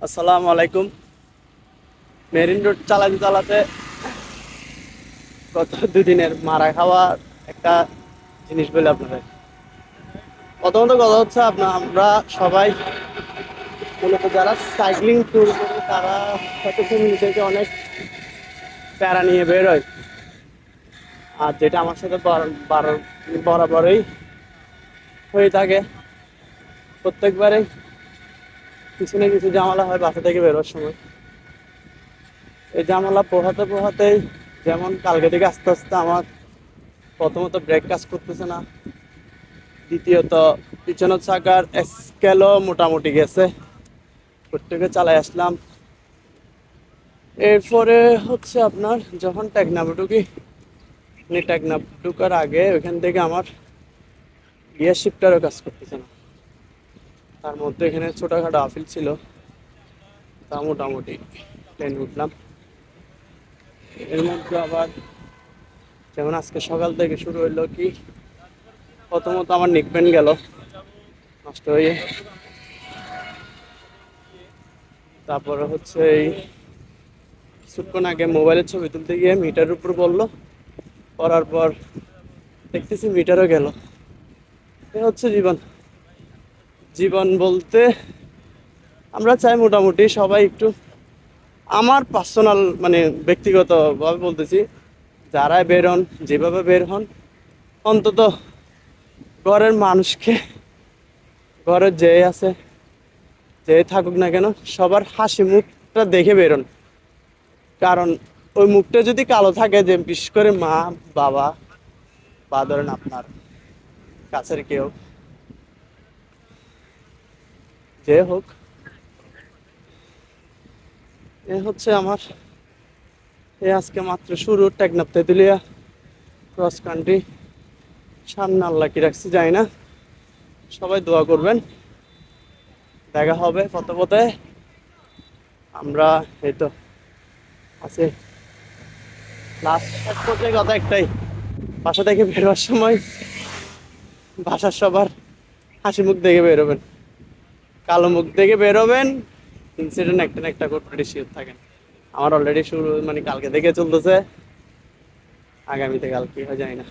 আসসালামু আলাইকুম। Marine road চালাতে চালাতে গত দুদিনের মারা খাওয়া একটা জিনিস বলে আপনাদের। প্রথমত কথা হচ্ছে আপনার, আমরা সবাই মূলত যারা সাইক্লিং ট্যুর করে, তারা হয়তো ফ্যামিলি থেকে অনেক প্যারা নিয়ে বের হয়। আর যেটা আমার সাথে বর- বার- বরাবরই হয়ে থাকে। প্রত্যেকবারেই কিছু না কিছু জামালা হয় বাসা থেকে বেরোর সময়। এই জামালা পোহাতে পোহাতেই যেমন কালকে থেকে আস্তে আস্তে আমার প্রথমত ব্রেক কাজ করতেছে না, দ্বিতীয়ত পিছনের চাকার স্কেলও মোটামুটি গেছে। প্রত্যেকে চালাই আসলাম। এরপরে হচ্ছে আপনার যখন টেকনাফ ঢুকি মানে টেকনাফ ঢুকার আগে ওইখান থেকে আমার গিয়ার শিফটারও কাজ করতেছে না। তার মধ্যে এখানে ছোটখাটো আফিল ছিল। তা মোটামুটি প্লেন উঠলাম। এর মধ্যে আবার যেমন আজকে সকাল থেকে শুরু হইল কি, প্রথমত আমার নিকবেন গেল, নষ্ট হয়ে। তারপরে হচ্ছে এই কিছুক্ষণ আগে মোবাইলের ছবি তুলতে গিয়ে মিটার উপর পড়ল। করার পর দেখতেছি মিটারও গেল। এ হচ্ছে জীবন। জীবন বলতে আমরা চাই মোটামুটি সবাই একটু আমার পার্সোনাল মানে ব্যক্তিগতভাবে বলতেছি যারা বের হন, যেভাবে বের হন, অন্তত ঘরের মানুষকে, ঘরের যে আছে, যে থাকুক না কেন, সবার হাসি মুখটা দেখে বেরোন কারণ ওই মুখটা যদি কালো থাকে, যে বিশেষ করে মা, বাবা বা ধরেন আপনার কাছের কেউ যে হোক, এ হচ্ছে আমার, এ আজকে মাত্র শুরু টেকনাপ তেতুলিয়া ক্রস কান্ট্রি সামনে আল্লাহ কি রাখছি যাই না। সবাই দোয়া করবেন। দেখা হবে পথে পথে আমরা এই তো আছে। লাস্ট পর্যায়ে কথা একটাই। বাসা থেকে বেরোবার সময় বাসার সবার হাসি মুখ দেখে বেরোবেন। কালো মুখ থেকে বেরোবেন ইনসিডেন্ট একটা না একটা করে শিওর থাকেন। আমার অলরেডি শুরু মানে কালকে থেকে চলতেছে, আগামীতে কাল কি হয় না।